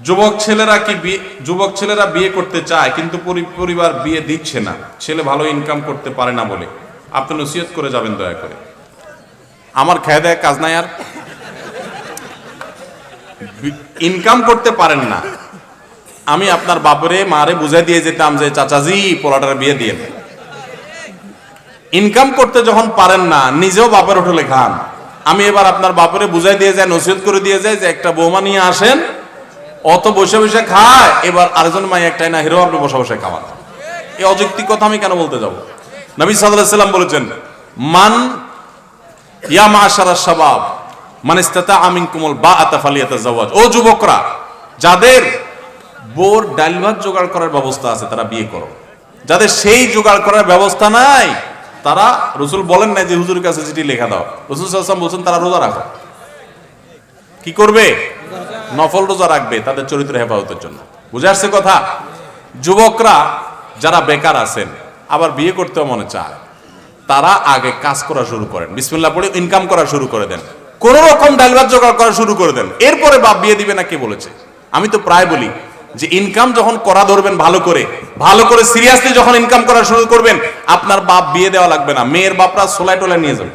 যুবক ছেলেরা কি যুবক ছেলেরা বিয়ে করতে চায়, কিন্তু পরিবার বিয়ে দিচ্ছে না। ছেলে ভালো ইনকাম করতে পারে না বলে। আপনি নসিহত করে যাবেন দয়া করে। আমার খেয়ে দেয় কাজ নাই আর। ইনকাম করতে পারেন না। আমি আপনার বাপরে, মারে বুঝাই দিয়ে যেতাম যে, চাচাজি, পোলাটার বিয়ে দিয়ে ইনকাম করতে যখন পারেন না, নিজেও বাপের হোটেলে খান। আমি এবার আপনার বাপরে বুঝাই দিয়ে যায় নসিহত করে দিয়ে যায় যে, একটা বৌমা নিয়ে আসেন অত বসে বসে খায়, এবার আরেকজন মাই একটাই না, হিরো আপনি বসে বসে খাওয়ান। এই অযৌক্তিক কথা আমি কেন বলতে যাব? নবী সাল্লাল্লাহু আলাইহি সাল্লাম বলেছেন, মান ইয়া মাশারা শাবাব, মান ইস্তাতা আমিনকুমুল বাআতা ফালিয়াতাজাওয়াজ ও যুবকরা, যাদের বোর ডাল ভাত জোগাড় করার ব্যবস্থা আছে, তারা বিয়ে করো। যাদের সেই জোগাড় করার ব্যবস্থা নাই, তারা রসুল বলেন না যে হুজুর কাছে চিঠি লেখা দাও। রসুল সাল্লাম বলছেন, তারা রোজা রাখো। কি করবে? নফল রোজা রাখবে তাদের চরিত্র হেফাজতের জন্য। বুঝে আসছে কথা? যুবকরা যারা বেকার আছেন, আবার বিয়ে করতেও মনে চায়, তারা আগে কাজ করা শুরু করেন। বিসমিল্লাহ পড়ে ইনকাম করা শুরু করে দেন। কোন রকম ডালভাত জোগাড় করা শুরু করে দেন। এরপরে বাপ বিয়ে দিবে না কে বলেছে? আমি তো প্রায় বলি যে ইনকাম যখন করা ধরবেন ভালো করে ভালো করে সিরিয়াসলি যখন ইনকাম করা শুরু করবেন, আপনার বাপ বিয়ে দেওয়া লাগবে না। মেয়ের বাপরা সোলাই টোলাই নিয়ে যাবে।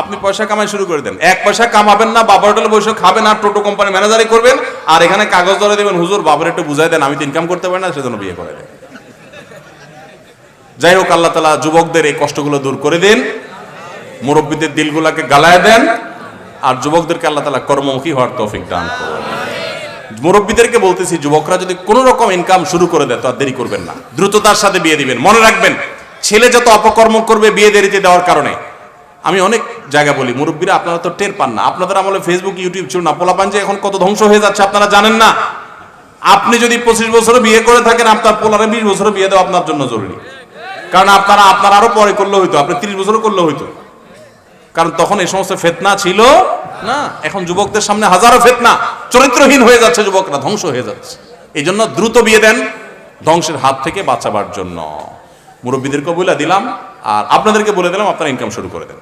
আপনি পয়সা কামাই শুরু করে দেন। এক পয়সা কামাবেন না, বাবার হোটেলে বসে খাবেন আর টোটো কোম্পানি ম্যানেজারই করবেন, আর এখানে কাগজ ধরে দেবেন, হুজুর, বাবার একটু বুঝাই দেন, আমি তো ইনকাম করতে পারি না, সেজন্য বিয়ে করে দেন। যাই হোক, আল্লাহ তালা যুবকদের এই কষ্টগুলো দূর করে দিন, মুরব্বীদের দিলগুলাকে গালায় দেন, আর যুবকদেরকে আল্লাহ তালা কর্মমুখী হওয়ার তৌফিক দান করুন। মুরব্বীদেরকে বলতেছি, যুবকরা যদি কোনো রকম ইনকাম শুরু করে দেয়, তো আর দেরি করবেন না। দ্রুততার সাথে বিয়ে দিবেন। মনে রাখবেন, ছেলে যত অপকর্ম করবে বিয়ে দেরিতে দেওয়ার কারণে আমি অনেক জায়গা বলি, মুরব্বীরা আপনারা তো টের পান না। আপনাদের আমলে ফেসবুক ইউটিউব ছিল না। পোলাপান যে এখন কত ধ্বংস হয়ে যাচ্ছে আপনারা জানেন না। আপনি যদি পঁচিশ বছরে বিয়ে করে থাকেন, আপনার পোলারে বিশ বছরে বিয়ে দেওয়া আপনার জন্য জরুরি। কারণ আপনারা, আপনার আরও পরে করলে হইতো, আপনি তিরিশ বছরও করলে হইতো। কারণ তখন এই সমস্ত ফেতনা ছিল না। এখন যুবকদের সামনে হাজারো ফেতনা। চরিত্রহীন হয়ে যাচ্ছে যুবকরা, ধ্বংস হয়ে যাচ্ছে। এই জন্য দ্রুত বিয়ে দেন, ধ্বংসের হাত থেকে বাঁচাবার জন্য। মুরব্বীদেরকে বলে দিলাম আর আপনাদেরকে বলে দিলাম আপনারা ইনকাম শুরু করে দেন।